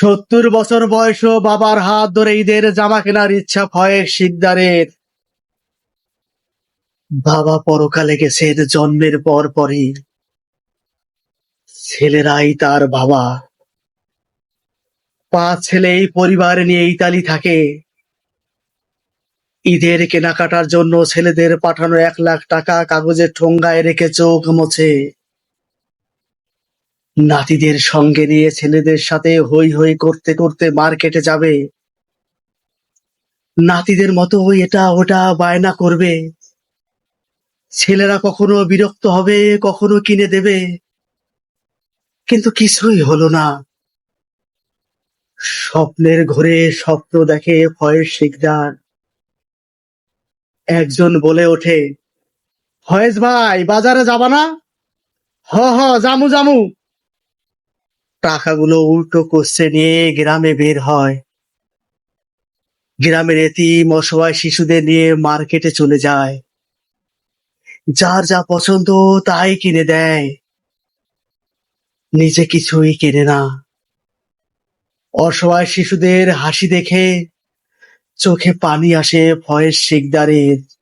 সত্তর বছর বয়সও বাবার হাত ধরে ঈদের জামা কেনার ইচ্ছা ভয়ে শিকদারের বাবা পরকালে গেছেন জন্মের পর পরই। ছেলেরাই তার বাবা। পাঁচ ছেলে এই পরিবার নিয়ে ইতালি থাকে। ঈদের কেনাকাটার জন্য ছেলেদের পাঠানো এক লাখ টাকা কাগজের ঠোঙ্গায় রেখে চোখ মোছে। নাতিদের সঙ্গে নিয়ে ছেলেদের সাথে হই হই করতে করতে মার্কেটে যাবে। নাতিদের মতো এটা ওটা বায়না করবে। ছেলেরা কখনো বিরক্ত হবে, কখনো কিনে দেবে। কিন্তু কিছুই হলো না। স্বপ্নের ঘরে স্বপ্ন দেখে ভয়ের শিকদার। একজন বলে ওঠে, ফয়েজ ভাই, বাজারে যাবা না? হ হ জামু জামু টাকাগুলো উল্টো করছে নিয়ে গ্রামে বের হয়। গ্রামের এতিম অসহায় শিশুদের নিয়ে মার্কেটে চলে যায়। যার যা পছন্দ তাই কিনে দেয়। নিজে কিছুই কেনে না। অসহায় শিশুদের হাসি দেখে চোখে পানি আসে ভয়ের শিকদারের।